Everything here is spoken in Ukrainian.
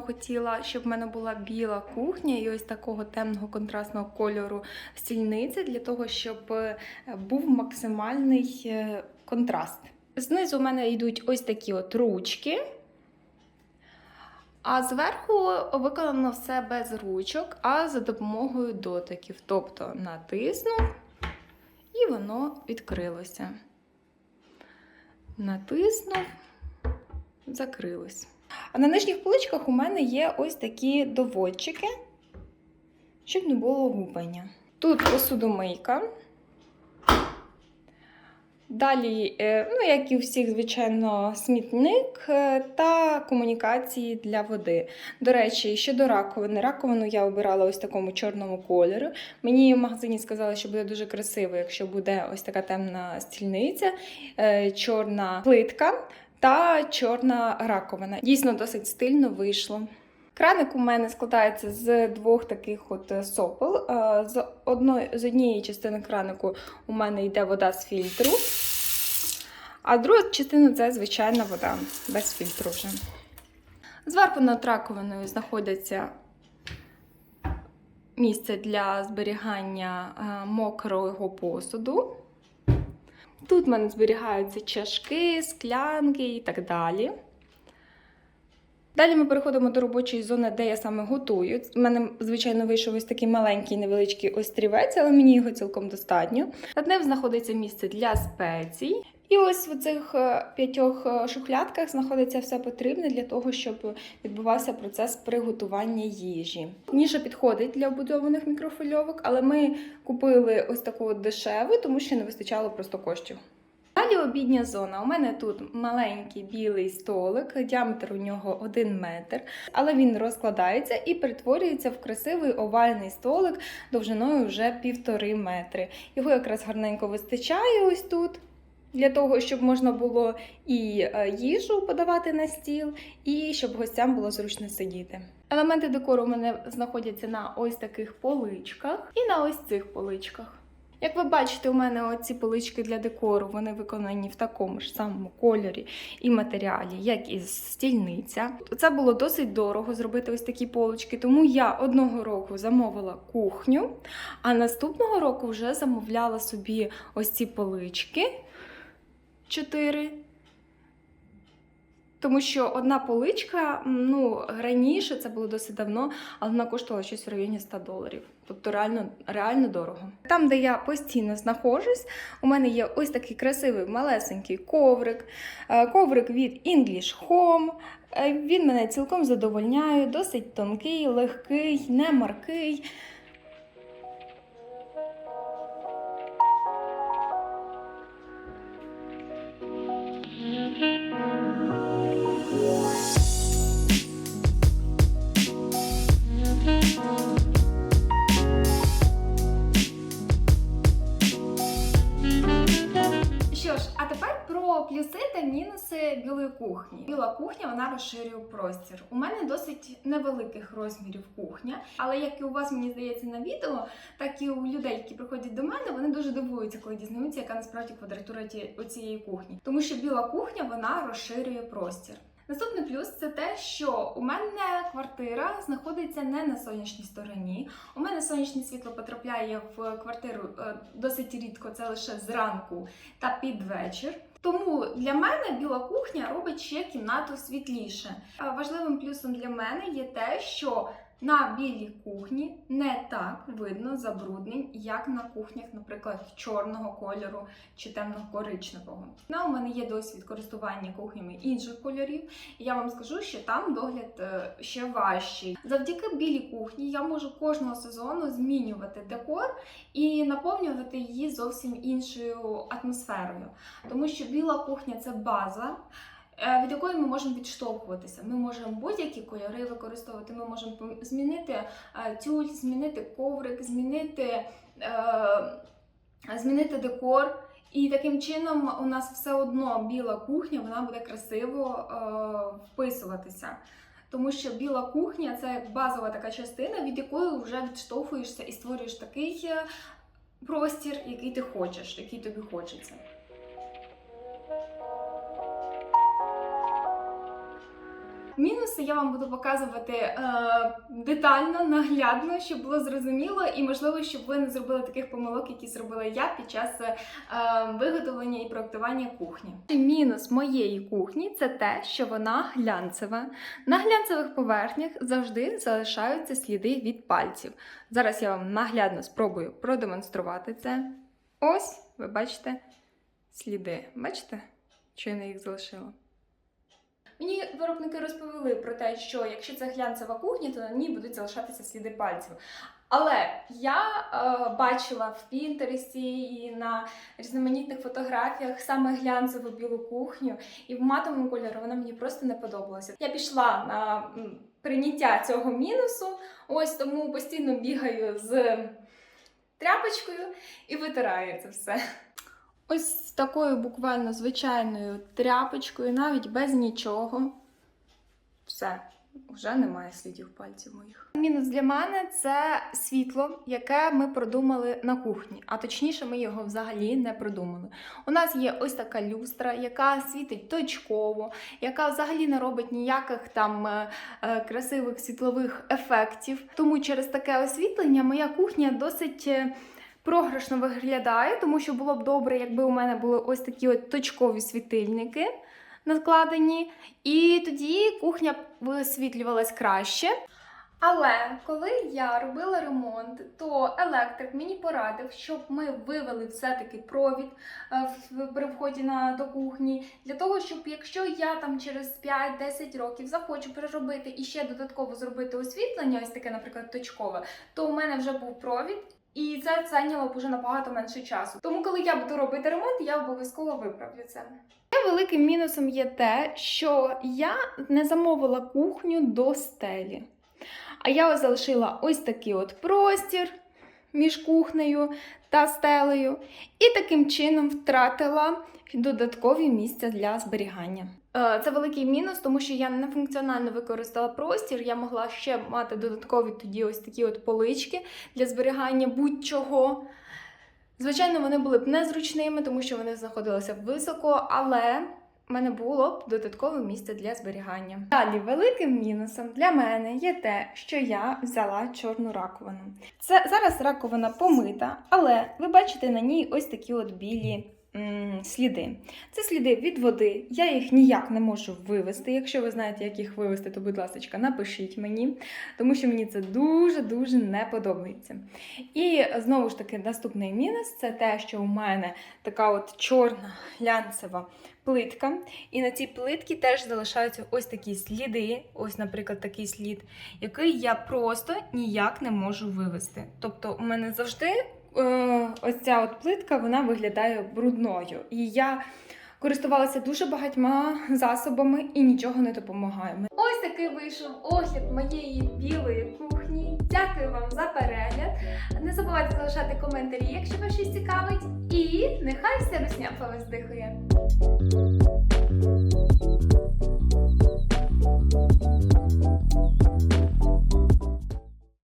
хотіла, щоб в мене була біла кухня і ось такого темного контрастного кольору стільниці, для того, щоб е, був максимальний е, контраст. Знизу у мене йдуть ось такі от ручки. А зверху виконано все без ручок, а за допомогою дотиків. Тобто натиснув і воно відкрилося. Натиснув, закрилось. А на нижніх поличках у мене є ось такі доводчики, щоб не було гупання. Тут посудомийка. Далі, е, ну, як і у всіх, звичайно, смітник е, та комунікації для води. До речі, щодо раковини, раковину я обирала ось такому чорному кольору. Мені в магазині сказали, що буде дуже красиво, якщо буде ось така темна стільниця, е, чорна плитка та чорна раковина. Дійсно, досить стильно вийшло. Краник у мене складається з двох таких от сопел. Е, З, одної, з однієї частини кранику у мене йде вода з фільтру, а друга частина це звичайна вода без фільтру вже. Зверху над раковиною знаходяться місце для зберігання е, мокрого посуду. Тут в мене зберігаються чашки, склянки і так далі. Далі ми переходимо до робочої зони, де я саме готую. У мене, звичайно, вийшов ось такий маленький невеличкий острівець, але мені його цілком достатньо. Над ним знаходиться місце для спецій. І ось в цих е, п'ятьох е, шухлядках знаходиться все потрібне для того, щоб відбувався процес приготування їжі. Ніша підходить для вбудованих мікрофильовок, але ми купили ось таку дешеву, тому що не вистачало просто коштів. Далі обідня зона. У мене тут маленький білий столик, діаметр у нього 1 метр, але він розкладається і перетворюється в красивий овальний столик довжиною вже півтори метри. Його якраз гарненько вистачає ось тут. Для того, щоб можна було і е, їжу подавати на стіл, і щоб гостям було зручно сидіти. Елементи декору у мене знаходяться на ось таких поличках і на ось цих поличках. Як ви бачите, у мене оці полички для декору вони виконані в такому ж самому кольорі і матеріалі, як і стільниця. Це було досить дорого зробити ось такі полички, тому я одного року замовила кухню, а наступного року вже замовляла собі ось ці полички. Чотири. Тому що одна поличка, ну, раніше це було досить давно, але вона коштувала щось в районі 100 доларів. Тобто реально, реально дорого. Там, де я постійно знаходжусь, у мене є ось такий красивий малесенький коврик. Е, Коврик від English Home. Е, Він мене цілком задовольняє, досить тонкий, легкий, не мінуси білої кухні. Біла кухня вона розширює простір. У мене досить невеликих розмірів кухня, але як і у вас мені здається на відео, так і у людей, які приходять до мене, вони дуже дивуються, коли дізнаються, яка насправді квадратура цієї кухні. Тому що біла кухня вона розширює простір. Наступний плюс це те, що у мене квартира знаходиться не на сонячній стороні. У мене сонячне світло потрапляє в квартиру е, досить рідко, це лише зранку та під вечір. Тому для мене біла кухня робить ще кімнату світліше. Важливим плюсом для мене є те, що на білій кухні не так видно забруднень, як на кухнях, наприклад, чорного кольору чи темно-коричневого. На у мене є досвід користування кухнями інших кольорів, і я вам скажу, що там догляд е, ще важчий. Завдяки білій кухні я можу кожного сезону змінювати декор і наповнювати її зовсім іншою атмосферою. Тому що біла кухня це база. Е, Від якої ми можемо відштовхуватися. Ми можемо будь-які кольори використовувати. Ми можемо змінити е, тюль, змінити коврик, змінити, е, змінити декор. І таким чином у нас все одно біла кухня вона буде красиво вписуватися. Тому що біла кухня це базова така частина, від якої вже відштовхуєшся і створюєш такий простір, який ти хочеш, який тобі хочеться. Мінуси я вам буду показувати е, детально, наглядно, щоб було зрозуміло, і можливо, щоб ви не зробили таких помилок, які зробила я під час е, виготовлення і проектування кухні. Мінус моєї кухні це те, що вона глянцева. На глянцевих поверхнях завжди залишаються сліди від пальців. Зараз я вам наглядно спробую продемонструвати це. Ось, ви бачите сліди. Бачите, що я на їх залишила? Мені виробники розповіли про те, що якщо це глянцева кухня, то на ній будуть залишатися сліди пальців. Але я е, бачила в Пінтересті і на різноманітних фотографіях саме глянцеву білу кухню, і в матовому кольорі вона мені просто не подобалася. Я пішла на прийняття цього мінусу, ось тому постійно бігаю з тряпочкою і витираю це все. Ось з такою буквально звичайною тряпочкою, навіть без нічого. Все, вже немає слідів пальців моїх. Мінус для мене це світло, яке ми продумали на кухні, а точніше, ми його взагалі не продумали. У нас є ось така люстра, яка світить точково, яка взагалі не робить ніяких там е, е, красивих світлових ефектів. Тому через таке освітлення моя кухня досить. Програшно виглядає, тому що було б добре, якби у мене були ось такі от точкові світильники накладені, і тоді кухня висвітлювалась краще. Але коли я робила ремонт, то електрик мені порадив, щоб ми вивели все-таки провід е, при вході на до кухні, для того, щоб якщо я там через 5-10 років захочу переробити і ще додатково зробити освітлення, ось таке, наприклад, точкове, то у мене вже був провід. І це зайняло б уже набагато менше часу. Тому, коли я буду робити ремонт, я обов'язково виправлю це. Великим мінусом є те, що я не замовила кухню до стелі. А я залишила ось такий от простір між кухнею та стелею, і таким чином втратила додаткові місця для зберігання. Е, Це великий мінус, тому що я не функціонально використала простір. Я могла ще мати додаткові тоді ось такі от полички для зберігання будь-чого. Звичайно, вони були б незручними, тому що вони знаходилися високо, але в мене було б додаткове місце для зберігання. Далі, великим мінусом для мене є те, що я взяла чорну раковину. Це зараз раковина помита, але ви бачите на ній ось такі от білі. Сліди. Це сліди від води. Я їх ніяк не можу вивести. Якщо ви знаєте, як їх вивести, то, будь ласка, напишіть мені, тому що мені це дуже-дуже не подобається. І знову ж таки, наступний мінус це те, що у мене така от чорна глянцева плитка. І на цій плитці теж залишаються ось такі сліди, ось, наприклад, такий слід, який я просто ніяк не можу вивести. Тобто, у мене завжди ось ця от плитка вона виглядає брудною. І я користувалася дуже багатьма засобами і нічого не допомагає. Ось такий вийшов огляд моєї білої кухні. Дякую вам за перегляд. Не забувайте залишати коментарі, якщо вас щось цікавить. І нехай вся русня по.